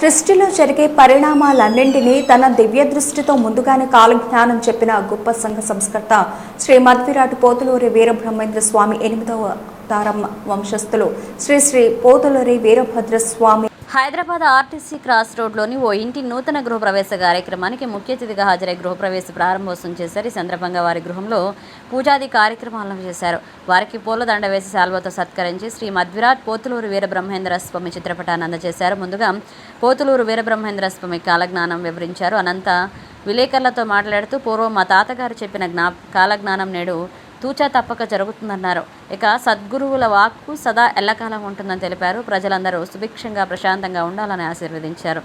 సృష్టిలో జరిగే పరిణామాలన్నింటినీ తన దివ్య దృష్టితో ముందుగానే కాలజ్ఞానం చెప్పిన గొప్ప సంఘ సంస్కర్త శ్రీ మధ్విరాటు పోతులూరి వీరబ్రహ్మేంద్ర స్వామి ఎనిమిదవ అవతారం వంశస్థులు. శ్రీ శ్రీ పోతులూరి వీరభద్ర స్వామి హైదరాబాద్ ఆర్టీసీ క్రాస్ రోడ్లోని ఓ ఇంటి నూతన గృహప్రవేశ కార్యక్రమానికి ముఖ్య అతిథిగా హాజరై గృహప్రవేశ ప్రారంభోత్సవం చేశారు. ఈ సందర్భంగా వారి గృహంలో పూజాది కార్యక్రమాలను చేశారు. వారికి పూలదండ వేసి శాల్వతో సత్కరించి శ్రీ మధ్విరాట్ పోతులూరు వీరబ్రహ్మేంద్ర స్వామి చిత్రపటాన్ని అందజేశారు ముందుగా పోతులూరు వీరబ్రహ్మేంద్ర స్వామి కాలజ్ఞానం వివరించారు. అనంత విలేకరులతో మాట్లాడుతూ పూర్వం మా తాతగారు చెప్పిన జ్ఞా కాలజ్ఞానం నేడు తూచా తప్పక జరుగుతుందన్నారు. ఇక సద్గురువుల వాక్కు సదా ఎల్లకాలం ఉంటుందని తెలిపారు. ప్రజలందరూ సుభిక్షంగా ప్రశాంతంగా ఉండాలని ఆశీర్వదించారు.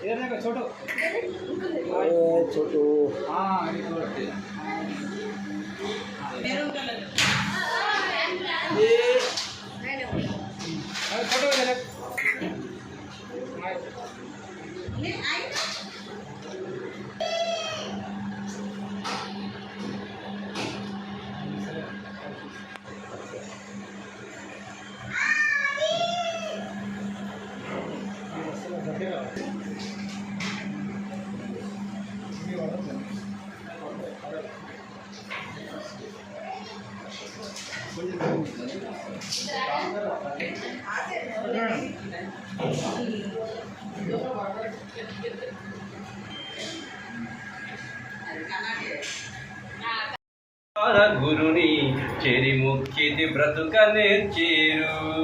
इधर देखो छोटू छोटू हाँ ये छोटू గురుని చెరి ముక్కిది బ్రతుక నేర్చేరు.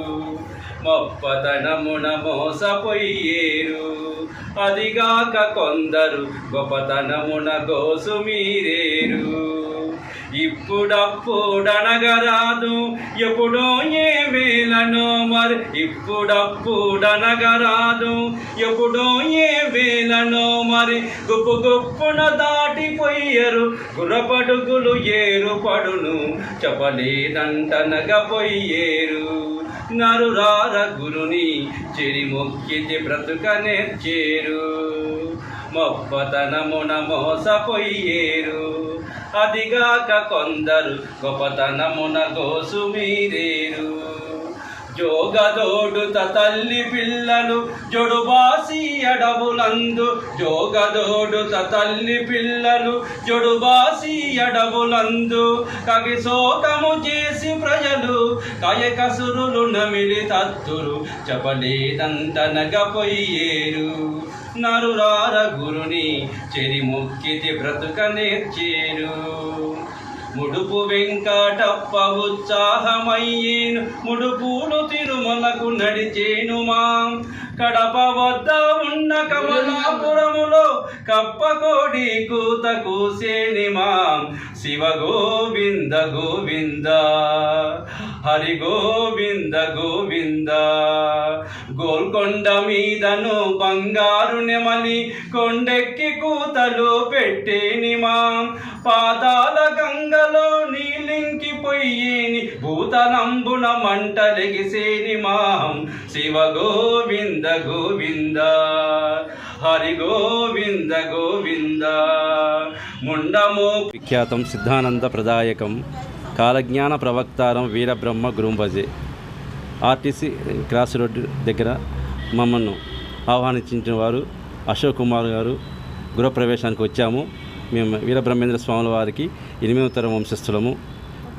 మొప్పతనమున మోసపోయేరు అదిగాక కొందరు గొప్పతనమున గోసు మీరేరు. ఇప్పుడప్పుడనగరాదు ఎప్పుడో ఏ వేలనో మరి ఇప్పుడప్పుడనగరాదు ఎప్పుడో ఏ వేలనో మరి గుప్పు గుప్పున దాటిపోయారు. గుర్రపడుగులు ఏరు పడును చెప్పలేదంటనగపోయేరు నరురార గురుని చెరి మొక్కితి బ్రతుక నేర్చేరు మొప్పతనమున మోసపోయేరు అదిగాక కొందరు గొప్పతనమున గోసు మీరేరు. జోగదోడు తల్లి పిల్లలు జొడుబాసి అడవులందు జోగదోడు తల్లి పిల్లలు జొడుబాసి అడవులందు కగి శోకము చేసి ప్రజలు కయకసురులు నమిలి తత్తురు. చెప్పలేదంతనగపోయేరు నరురార గురుని చెరి ముక్కితి బ్రతుక నేర్చేరు. ముడుపు వెంకటప్ప ఉత్సాహమయ్యేను ముడుపులు తిరుమలకు నడిచేను మా. కడప వద్ద ఉన్న కమలాపురములో కప్పకోడి కూత కూసేని మా. శివ గోవింద గోవింద హరి గోవింద గోవింద. గోల్కొండ మీదను బంగారు నెమలి కొండెక్కి కూతలు పెట్టేని మా. పాతాల గంగ పొయ్యేని భూతనంబున మంటలెగిసేని మాం. శివ గోవింద గోవింద. హరి గోవింద గోవింద. ముండమో. విఖ్యాతం సిద్ధానంద ప్రదాయకం. కాలజ్ఞాన ప్రవక్తారం వీరబ్రహ్మ గురుంబజే. ఆర్టీసీ క్రాస్ రోడ్డు దగ్గర మమ్మల్ని ఆహ్వానించిన వారు అశోక్ కుమార్ గారు. గృహప్రవేశానికి వచ్చాము. మేము వీరబ్రహ్మేంద్ర స్వాముల వారికి ఎనిమిదవ తరం వంశస్థులము.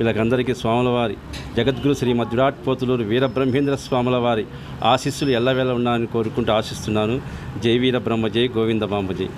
వీళ్ళకందరికీ స్వాముల వారి జగద్గురు శ్రీ మధురాట్ పోతులూరు వీరబ్రహ్మేంద్ర స్వాముల వారి ఆశీస్సులు ఎల్లవేళ ఉన్నాయని కోరుకుంటూ ఆశిస్తున్నాను. జై వీరబ్రహ్మ జై గోవింద బాంబ జై